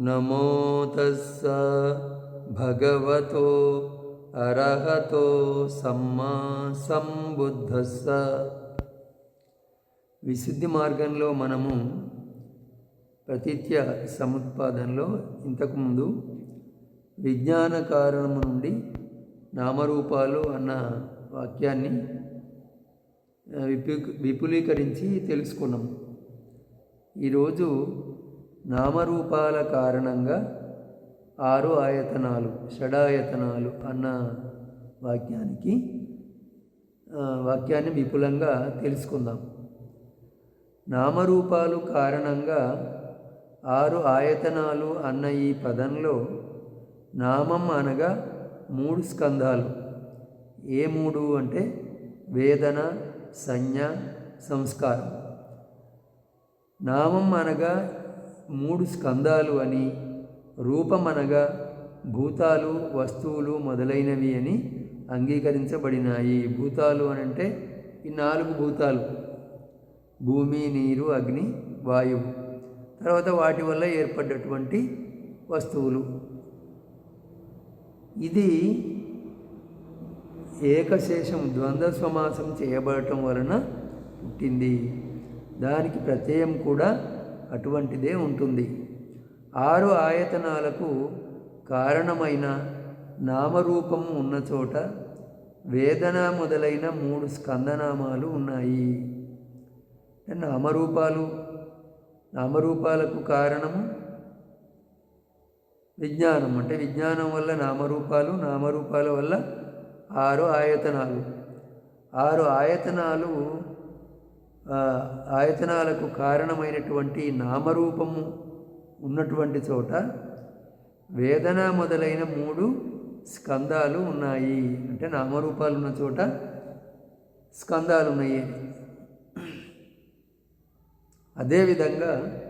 నమో తస్స భగవతో అర్హతో సమ్మా సంబుద్ధస్స. విశుద్ధి మార్గంలో మనము ప్రతిత్య సముత్పాదనలో ఇంతకుముందు విజ్ఞాన కారణము నుండి నామరూపాలు అన్న వాక్యాన్ని విపు విపులీకరించి తెలుసుకున్నాం. ఈరోజు నామరూపాల కారణంగా ఆరు ఆయతనాలు షడాయతనాలు అన్న వాక్యానికి వాక్యాన్ని విపులంగా తెలుసుకుందాం. నామరూపాలు కారణంగా ఆరు ఆయతనాలు అన్న ఈ పదంలో నామం అనగా మూడు స్కంధాలు. ఏ మూడు అంటే వేదన సంజ్ఞ సంస్కారం. నామం అనగా మూడు స్కందాలు అని రూపమనగా భూతాలు వస్తువులు మొదలైనవి అని అంగీకరించబడినాయి. భూతాలు అని అంటే ఈ నాలుగు భూతాలు. భూమి నీరు అగ్ని వాయువు. తర్వాత వాటి వల్ల ఏర్పడ్డటువంటి వస్తువులు. ఇది ఏకశేషం ద్వంద్వ సమాసం చేయబడటం వలన పుట్టింది. దానికి ప్రత్యయం కూడా అటువంటిదే ఉంటుంది. ఆరు ఆయతనాలకు కారణమైన నామరూపం ఉన్న చోట వేదన మొదలైన మూడు స్కందనామాలు ఉన్నాయి. నామరూపాలు నామరూపాలకు కారణము విజ్ఞానం. అంటే విజ్ఞానం వల్ల నామరూపాలు నామరూపాల వల్ల ఆరు ఆయతనాలు. ఆరు ఆయతనాలు ఆయతనాలకు కారణమైనటువంటి నామరూపము ఉన్నటువంటి చోట వేదన మొదలైన మూడు స్కందాలు ఉన్నాయి. అంటే నామరూపాలు ఉన్న చోట స్కందాలు ఉన్నాయి అదేవిధంగా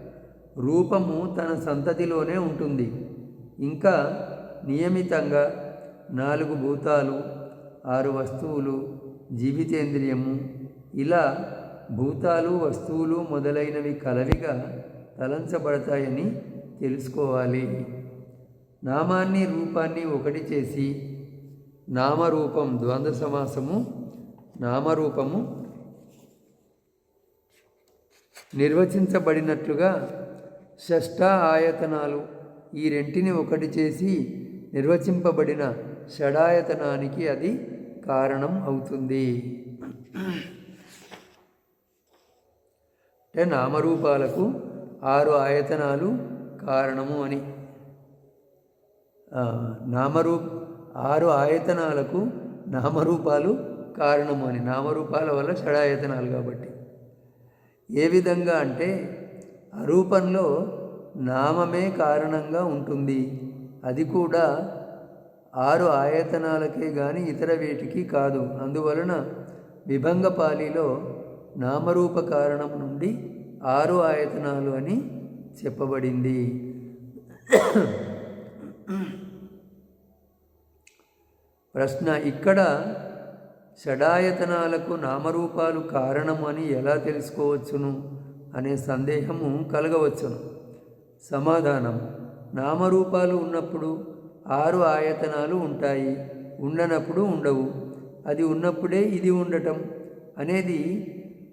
రూపము తన సంతతిలోనే ఉంటుంది. ఇంకా నియమితంగా నాలుగు భూతాలు ఆరు వస్తువులు జీవితేంద్రియము ఇలా భూతాలు వస్తువులు మొదలైనవి కలవిగా తలంచబడతాయని తెలుసుకోవాలి. నామాన్ని రూపాన్ని ఒకటి చేసి నామరూపం ద్వంద్వ సమాసము నామరూపము నిర్వచించబడినట్లుగా షష్ఠ ఆయతనాలు ఈ రెంటిని ఒకటి చేసి నిర్వచింపబడిన షడాయతనానికి అది కారణం అవుతుంది. అంటే నామరూపాలకు ఆరు ఆయతనాలు కారణము అని. నామరూ ఆరు ఆయతనాలకు నామరూపాలు కారణము అని. నామరూపాల వల్ల షడాయతనాలు కాబట్టి. ఏ విధంగా అంటే అరూపంలో నామమే కారణంగా ఉంటుంది. అది కూడా ఆరు ఆయతనాలకే కానీ ఇతర వేటికి కాదు. అందువలన విభంగపాలిలో నామరూప కారణం నుండి ఆరు ఆయతనాలు అని చెప్పబడింది. ప్రశ్న ఇక్కడ షడాయతనాలకు నామరూపాలు కారణం అని ఎలా తెలుసుకోవచ్చును అనే సందేహము కలగవచ్చును. సమాధానం నామరూపాలు ఉన్నప్పుడు ఆరు ఆయతనాలు ఉంటాయి ఉండనప్పుడు ఉండవు. అది ఉన్నప్పుడే ఇది ఉండటం అనేది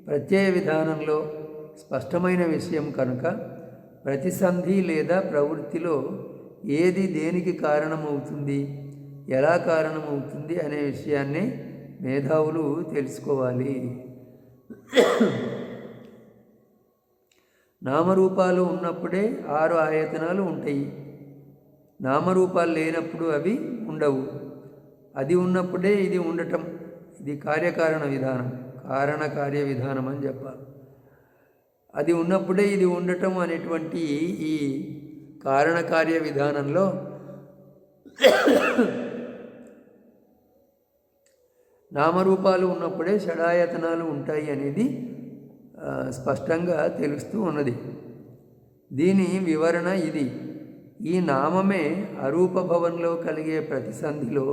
ప్రత్యయ విధానంలో స్పష్టమైన విషయం కనుక ప్రతిసంధి లేదా ప్రవృత్తిలో ఏది దేనికి కారణమవుతుంది ఎలా కారణమవుతుంది అనే విషయాన్ని మేధావులు తెలుసుకోవాలి. నామరూపాలు ఉన్నప్పుడే ఆరు ఆయతనాలు ఉంటాయి. నామరూపాలు లేనప్పుడు అవి ఉండవు. అది ఉన్నప్పుడే ఇది ఉండటం ఇది కార్యకారణ విధానం. కారణ కార్య విధానం అని చెప్పాలి. అది ఉన్నప్పుడే ఇది ఉండటం అనేటువంటి ఈ కారణ కార్య విధానంలో నామరూపాలు ఉన్నప్పుడే షడాయతనాలు ఉంటాయి అనేది స్పష్టంగా తెలుస్తూ ఉన్నది. దీని వివరణ ఇది. ఈ నామమే అరూప భవన్లో కలిగే ప్రతిసంధిలో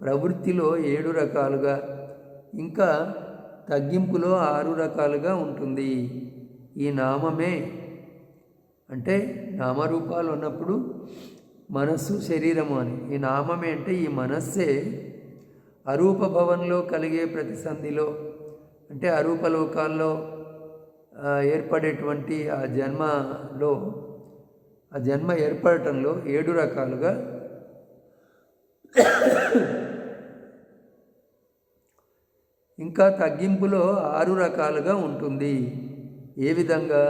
ప్రవృత్తిలో ఏడు రకాలుగా ఇంకా తగ్గింపులో ఆరు రకాలుగా ఉంటుంది. ఈ నామమే అంటే నామరూపాలు ఉన్నప్పుడు మనస్సు శరీరము అని. ఈ నామమే అంటే ఈ మనస్సే అరూప భవన్లో కలిగే ప్రతిసంధిలో అంటే అరూప లోకాల్లో ఏర్పడేటువంటి ఆ జన్మలో ఆ జన్మ ఏర్పడటంలో ఏడు రకాలుగా ఇంకా తగ్గింపులో ఆరు రకాలుగా ఉంటుంది. ఏ విధంగా?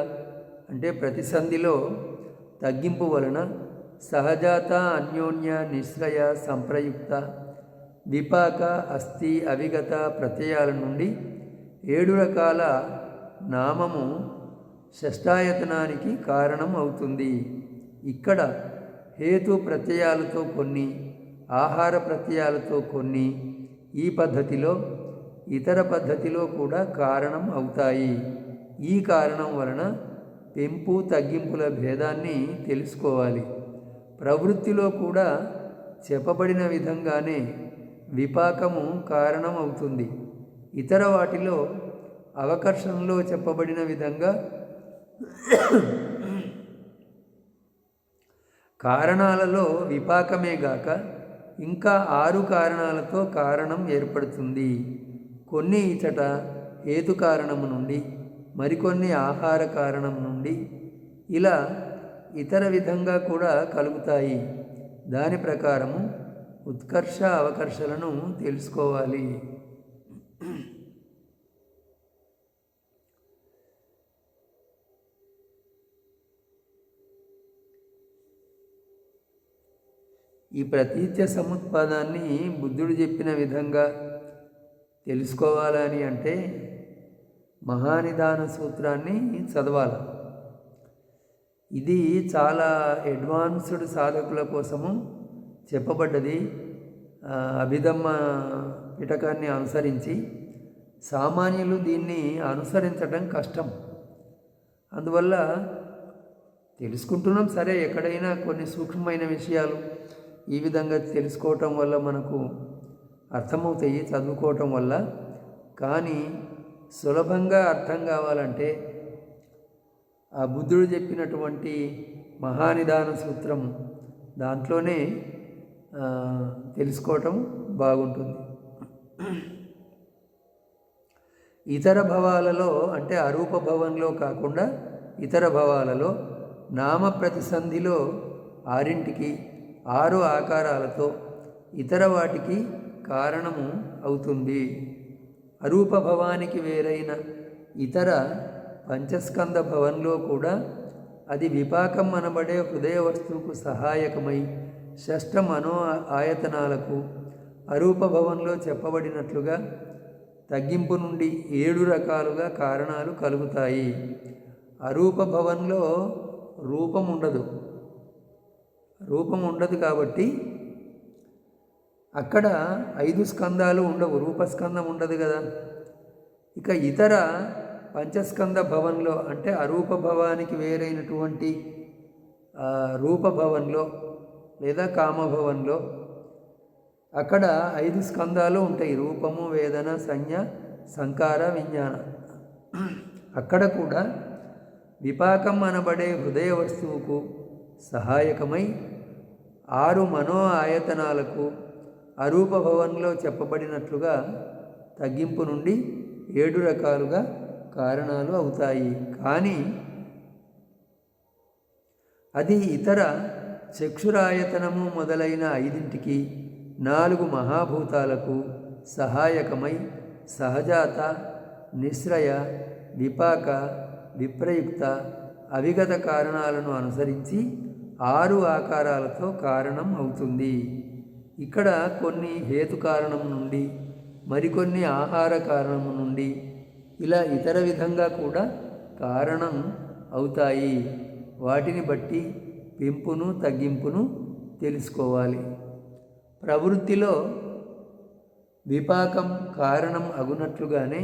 అంటే ప్రతిసంధిలో తగ్గింపు వలన సహజాత అన్యోన్య నిశ్రయ సంప్రయుక్త విపాక అస్థి అవిగత ప్రత్యయాల నుండి ఏడు రకాల నామము షష్టాయతనానికి కారణం అవుతుంది. ఇక్కడ హేతు ప్రత్యయాలతో కొన్ని ఆహార ప్రత్యయాలతో కొన్ని ఈ పద్ధతిలో ఇతర పద్ధతిలో కూడా కారణం అవుతాయి. ఈ కారణం వలన పెంపు తగ్గింపుల భేదాన్ని తెలుసుకోవాలి. ప్రవృత్తిలో కూడా చెప్పబడిన విధంగానే విపాకము కారణం అవుతుంది ఇతర వాటిలో అవకర్షణలో చెప్పబడిన విధంగా కారణాలలో విపాకమే గాక ఇంకా ఆరు కారణాలతో కారణం ఏర్పడుతుంది. కొన్ని ఇచట హేతు కారణము నుండి మరికొన్ని ఆహార కారణం నుండి ఇలా ఇతర విధంగా కూడా కలుగుతాయి. దాని ప్రకారము ఉత్కర్ష అవకర్షలను తెలుసుకోవాలి. ఈ ప్రతీత్య సముత్పాదాన్ని బుద్ధుడు చెప్పిన విధంగా తెలుసుకోవాలని అంటే మహానిదాన సూత్రాన్ని చదవాలి. ఇది చాలా అడ్వాన్స్డ్ సాధకుల కోసము చెప్పబడ్డది. అభిధమ్మ పిటకాన్ని అనుసరించి సామాన్యులు దీన్ని అనుసరించడం కష్టం. అందువల్ల తెలుసుకుంటున్నాం సరే ఎక్కడైనా కొన్ని సూక్ష్మమైన విషయాలు ఈ విధంగా తెలుసుకోవటం వల్ల మనకు అర్థమవుతాయి చదువుకోవటం వల్ల. కానీ సులభంగా అర్థం కావాలంటే ఆ బుద్ధుడు చెప్పినటువంటి మహానిదాన సూత్రం దాంట్లోనే తెలుసుకోవటం బాగుంటుంది. ఇతర భవాలలో అంటే అరూప భవంలో కాకుండా ఇతర భవాలలో నామ ప్రతిసంధిలో ఆరింటికి ఆరు ఆకారాలతో ఇతర వాటికి కారణము అవుతుంది. అరూపభవానికి వేరైన ఇతర పంచస్కంద భవన్లో కూడా అది విపాకం అనబడే హృదయ వస్తువుకు సహాయకమై షష్ఠ మనో ఆయతనాలకు అరూప భవన్లో చెప్పబడినట్లుగా తగ్గింపు నుండి ఏడు రకాలుగా కారణాలు కలుగుతాయి. అరూప భవన్లో రూపం ఉండదు రూపం ఉండదు కాబట్టి అక్కడ ఐదు స్కందాలు ఉండవు రూపస్కందం ఉండదు కదా. ఇక ఇతర పంచస్కంద భవన్లో అంటే అరూప భవానికి వేరైనటువంటి రూపభవన్లో లేదా కామభవన్లో అక్కడ ఐదు స్కందాలు ఉంటాయి. రూపము వేదన సంజ్ఞ సంకార విజ్ఞాన. అక్కడ కూడా విపాకం అనబడే హృదయ వస్తువుకు సహాయకమై ఆరు మనో ఆయతనాలకు అరూప భవన్లో చెప్పబడినట్లుగా తగ్గింపు నుండి ఏడు రకాలుగా కారణాలు అవుతాయి. కానీ అది ఇతర చక్షురాయతనము మొదలైన ఐదింటికి నాలుగు మహాభూతాలకు సహాయకమై సహజాత నిశ్రయ విపాక విప్రయుక్త అవిగత కారణాలను అనుసరించి ఆరు ఆకారాలతో కారణం అవుతుంది. ఇక్కడ కొన్ని హేతు కారణం నుండి మరికొన్ని ఆహార కారణం నుండి ఇలా ఇతర విధంగా కూడా కారణం అవుతాయి. వాటిని బట్టి పెంపును తగ్గింపును తెలుసుకోవాలి. ప్రవృత్తిలో విపాకం కారణం అగునట్లుగానే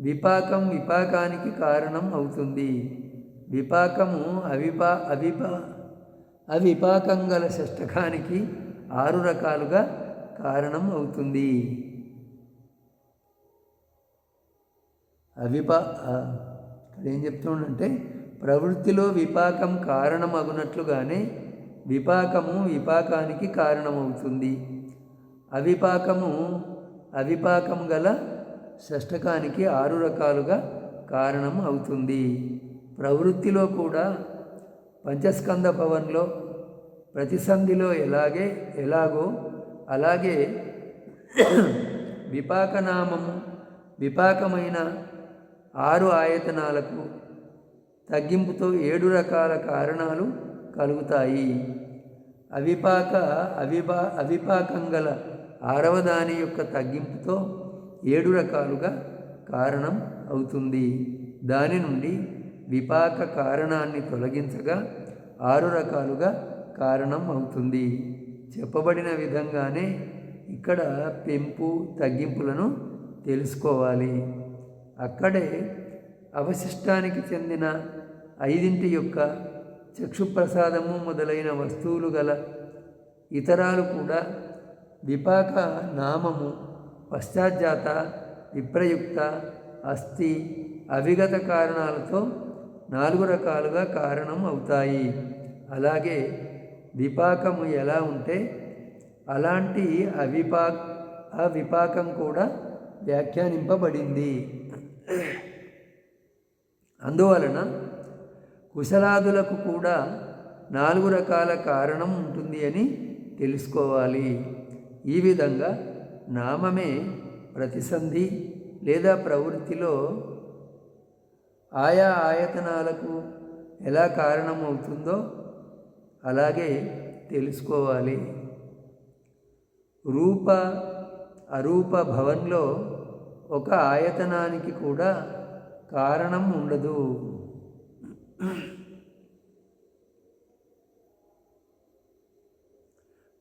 విపాకం విపాకానికి కారణం అవుతుంది. విపాకము అవిపా అవిపా అవిపాకం గల షష్టకానికి ఆరు రకాలుగా కారణం అవుతుంది. అవిపా ఇక్కడ ఏం చెప్తుండంటే ప్రవృత్తిలో విపాకం కారణమగునట్లుగానే విపాకము విపాకానికి కారణమవుతుంది. అవిపాకము అవిపాకం గల షష్టకానికి ఆరు రకాలుగా కారణం అవుతుంది. ప్రవృత్తిలో కూడా పంచస్కంద భవన్లో ప్రతిసంధిలో ఎలాగే ఎలాగో అలాగే విపాకనామము విపాకమైన ఆరు ఆయతనాలకు తగ్గింపుతో ఏడు రకాల కారణాలు కలుగుతాయి. అవిపాక అవిపా అవిపాకం గల ఆరవ దాని యొక్క తగ్గింపుతో ఏడు రకాలుగా కారణం అవుతుంది. దాని నుండి విపాక కారణాన్ని తొలగించగా ఆరు రకాలుగా కారణం అవుతుంది చెప్పబడిన విధంగానే ఇక్కడ పెంపు తగ్గింపులను తెలుసుకోవాలి. అక్కడే అవశిష్టానికి చెందిన ఐదింటి యొక్క చక్షుప్రసాదము మొదలైన వస్తువులు గల ఇతరాలు కూడా విపాక నామము పశ్చాత్జాత విప్రయుక్త అస్థి అవిగత కారణాలతో నాలుగు రకాలుగా కారణం అవుతాయి. అలాగే విపాకము ఎలా ఉంటే అలాంటి అవిపా అవిపాకం కూడా వ్యాఖ్యానింపబడింది. అందువలన కుశలాదులకు కూడా నాలుగు రకాల కారణం ఉంటుంది అని తెలుసుకోవాలి. ఈ విధంగా నామమే ప్రతిసంధి లేదా ప్రవృత్తిలో ఆయా ఆయతనాలకు ఎలా కారణమవుతుందో అలాగే తెలుసుకోవాలి. రూప అరూప భవన్లో ఒక ఆయతనానికి కూడా కారణం ఉండదు.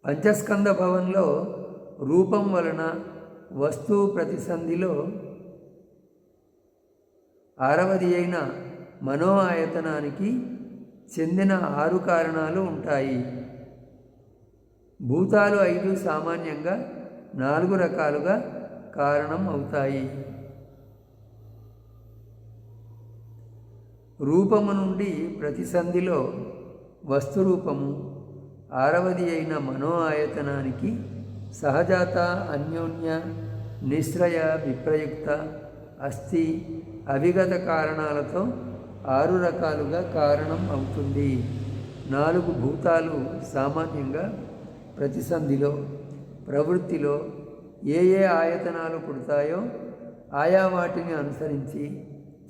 పంచస్కంద భవన్లో రూపం వలన వస్తువు ప్రతిసంధిలో ఆరవది అయిన మనో ఆయతనానికి చెందిన ఆరు కారణాలు ఉంటాయి. భూతాలు ఐదు సామాన్యంగా నాలుగు రకాలుగా కారణం అవుతాయి. రూపము నుండి ప్రతిసంధిలో వస్తురూపము ఆరవది అయిన మనో ఆయతనానికి సహజాత అన్యోన్య నిశ్రయ విప్రయుక్త అస్థి అవిగత కారణాలతో ఆరు రకాలుగా కారణం అవుతుంది. నాలుగు భూతాలు సామాన్యంగా ప్రతిసంధిలో ప్రవృత్తిలో ఏ ఏ ఆయతనాలు పుడతాయో ఆయా వాటిని అనుసరించి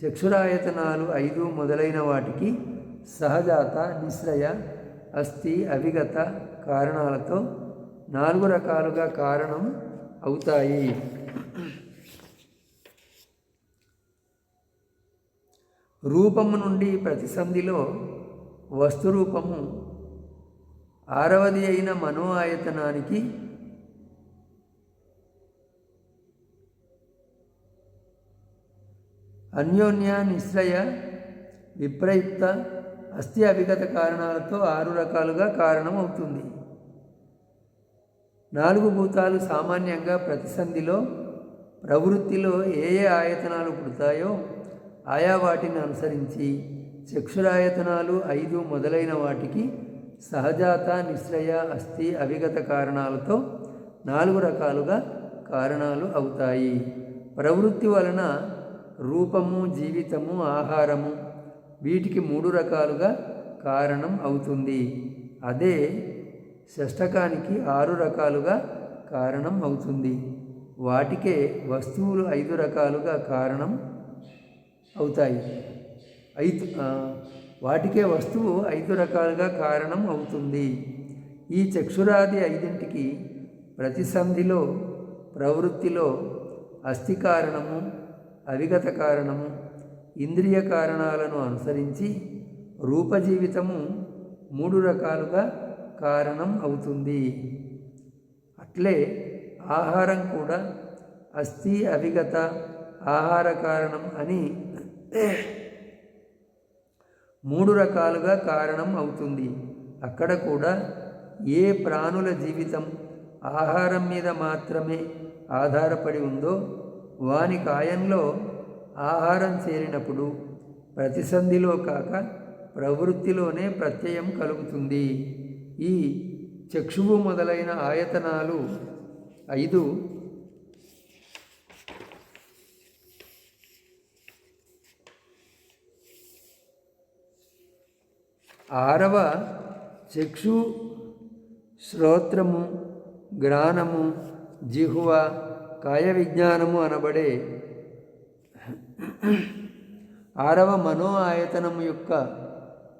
చక్షురాయతనాలు ఐదు మొదలైన వాటికి సహజాత నిశ్రయ అస్థి అవిగత కారణాలతో నాలుగు రకాలుగా కారణం అవుతాయి. రూపము నుండి ప్రతిసంధిలో వస్తురూపము ఆరవది అయిన మనో ఆయతనానికి అన్యోన్య నిశ్రయ విప్రయుక్త అస్థి అభిగత కారణాలతో ఆరు రకాలుగా కారణం అవుతుంది నాలుగు భూతాలు సామాన్యంగా ప్రతిసంధిలో ప్రవృత్తిలో ఏ ఏ ఆయతనాలు పుడతాయో ఆయా వాటిని అనుసరించి చక్షురాయతనాలు ఐదు మొదలైన వాటికి సహజాత నిశ్రయ అస్థి అవిగత కారణాలతో నాలుగు రకాలుగా కారణాలు అవుతాయి. ప్రవృత్తి వలన రూపము జీవితము ఆహారము వీటికి మూడు రకాలుగా కారణం అవుతుంది. అదే షష్టకానికి ఆరు రకాలుగా కారణం అవుతుంది. వాటికే వస్తువులు ఐదు రకాలుగా కారణం అవుతాయి. ఐదు వాటికే వస్తువు ఐదు రకాలుగా కారణం అవుతుంది. ఈ చక్షురాది ఐదింటికి ప్రతిసంధిలో ప్రవృత్తిలో అస్థి కారణము అవిగత కారణము ఇంద్రియ కారణాలను అనుసరించి రూపజీవితము మూడు రకాలుగా కారణం అవుతుంది. అట్లే ఆహారం కూడా అస్థి అవిగత ఆహార కారణం అని మూడు రకాలుగా కారణం అవుతుంది. అక్కడ కూడా ఏ ప్రాణుల జీవితం ఆహారం మీద మాత్రమే ఆధారపడి ఉందో వాని కాయంలో ఆహారం చేరినప్పుడు ప్రతిసంధిలో కాక ప్రవృత్తిలోనే ప్రత్యయం కలుగుతుంది. ఈ చక్షువు మొదలైన ఆయతనాలు ఐదు ఆరవ చక్షు శ్రోత్రము గ్రానము జిహువ కాయ విజ్ఞానము అనబడే ఆరవ మనో ఆయతనము యొక్క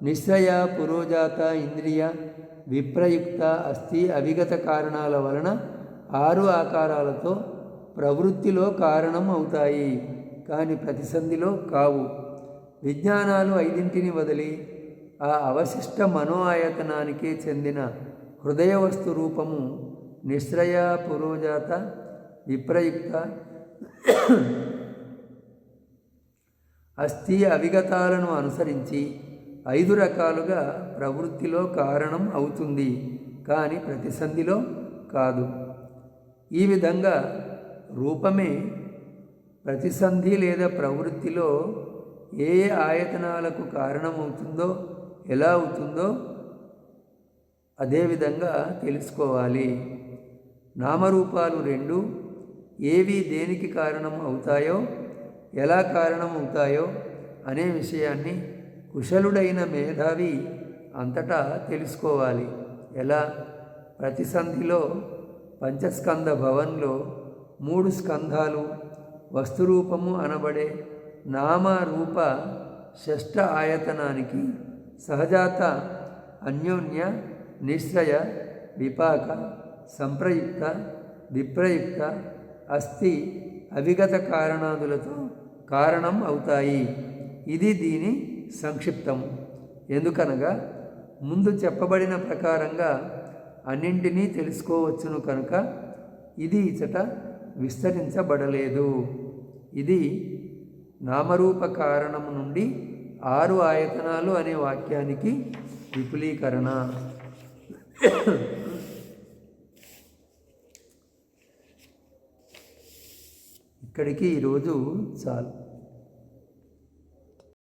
నిశ్చయ పురోజాత ఇంద్రియ విప్రయుక్త అస్థి అవిగత కారణాల వలన ఆరు ఆకారాలతో ప్రవృత్తిలో కారణం అవుతాయి. కానీ ప్రతిసంధిలో కావు. విజ్ఞానాలు ఐదింటిని వదిలి ఆ అవశిష్ట మనోఆయతనానికి చెందిన హృదయ వస్తు రూపము నిశ్రయ పురోజాత విప్రయుక్త అస్థి అవిగతాలను అనుసరించి ఐదు రకాలుగా ప్రవృత్తిలో కారణం అవుతుంది కానీ ప్రతిసంధిలో కాదు. ఈ విధంగా రూపమే ప్రతిసంధి లేదా ప్రవృత్తిలో ఏ ఏ ఆయతనాలకు కారణమవుతుందో ఎలా అవుతుందో అదేవిధంగా తెలుసుకోవాలి. నామరూపాలు రెండు ఏవి దేనికి కారణం అవుతాయో ఎలా కారణం అవుతాయో అనే విషయాన్ని కుశలుడైన మేధావి అంతటా తెలుసుకోవాలి. ఎలా? ప్రతిసంధిలో పంచస్కంద భవన్లో మూడు స్కంధాలు వస్తురూపము అనబడే నామ రూప షష్ఠ ఆయతనానికి సహజాత అన్యోన్య నిశ్చయ విపాక సంప్రయుక్త విప్రయుక్త అస్థి అవిగత కారణాదులతో కారణం అవుతాయి. ఇది దీని సంక్షిప్తం. ఎందుకనగా ముందు చెప్పబడిన ప్రకారంగా అన్నింటినీ తెలుసుకోవచ్చును కనుక ఇది ఇచట విస్తరించబడలేదు. ఇది నామరూప కారణం నుండి ఆరు ఆయతనాలు అనే వాక్యానికి విపులీకరణ. ఇక్కడికి ఈరోజు చాలు.